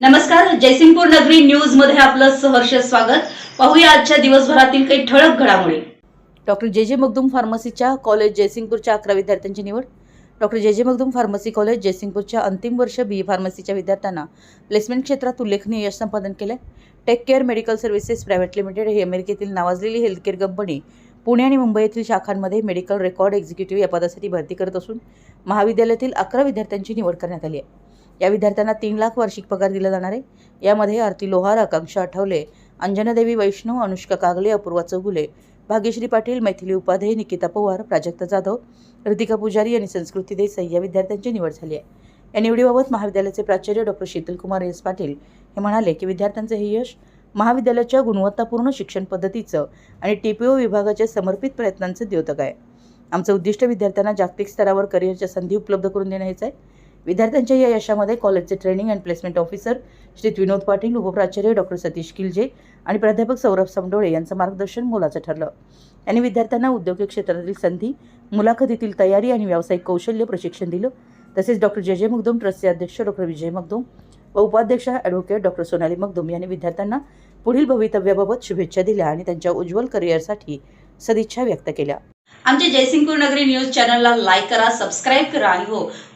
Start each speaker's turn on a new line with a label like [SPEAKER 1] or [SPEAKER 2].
[SPEAKER 1] नमस्कार जयसिंगपूर नगरी न्यूजमध्ये आपलं सहर्ष स्वागत. पाहूया आजच्या दिवसभरातील काही ठळक घडामोडी. डॉक्टर जे जे मगदूम फार्मसीच्या कॉलेज जयसिंगपूरच्या अकरा विद्यार्थ्यांची निवड. डॉक्टर जे जे मगदूम फार्मसी कॉलेज जयसिंगपूरच्या अंतिम वर्ष बी फार्मसीच्या विद्यार्थ्यांना प्लेसमेंट क्षेत्रात उल्लेखनीय यश संपादन केलं take care medical services private limited ही अमेरिकेतील नावाजलेली हेल्थकेअर कंपनी पुणे आणि मुंबई येथील शाखांमध्ये मेडिकल रेकॉर्ड एक्झिक्युटिव्ह या पदासाठी भरती करत असून महाविद्यालयातील अकरा विद्यार्थ्यांची निवड करण्यात आली आहे. या विद्यार्थ्यांना तीन लाख वार्षिक पगार दिला जाणार आहे. यामध्ये आरती लोहार आकांक्षा आठवले अंजनादेवी वैष्णव अनुष्का कागले अपूर्वा चौगुले भाग्यश्री पाटील मैथिली उपाध्ये निकिता पवार प्राजक्ता जाधव ऋतिका पुजारी आणि संस्कृती देसाई या विद्यार्थ्यांची निवड झाली आहे. या निवडीबाबत महाविद्यालयाचे प्राचार्य डॉक्टर शीतलकुमार एस. पाटील हे म्हणाले की विद्यार्थ्यांचे हे यश महाविद्यालयाच्या गुणवत्तापूर्ण शिक्षण पद्धतीचं आणि टी पी ओ विभागाच्या समर्पित प्रयत्नांचं द्योतक आहे. आमचं उद्दिष्ट विद्यार्थ्यांना जागतिक स्तरावर करिअरच्या संधी उपलब्ध करून देणं हेच आहे. विद्यार्थ्यांच्या या यशामध्ये कॉलेजचे training and placement officer Shri Vinod Patil उपप्राचार्य doctor Satish Kilje आणि प्राध्यापक सौरभ समडोळे यांचं मार्गदर्शन मोलाचं ठरलं. यांनी विद्यार्थ्यांना उद्योगिक क्षेत्रातील संधी मुलाखतीतील तयारी आणि व्यावसायिक कौशल्य प्रशिक्षण दिलं. तसेच डॉक्टर जे जे मगदूम ट्रस्टचे अध्यक्ष डॉक्टर विजय मगदूम व उपाध्यक्ष ॲडव्होकेट डॉक्टर सोनाली मगदूम यांनी विद्यार्थ्यांना पुढील भवितव्याबाबत शुभेच्छा दिल्या आणि त्यांच्या उज्ज्वल करिअरसाठी सदिच्छा व्यक्त केल्या. आमच्या जयसिंगपूर नगरी न्यूज चॅनलला लाईक करा सबस्क्राईब करा आणि हो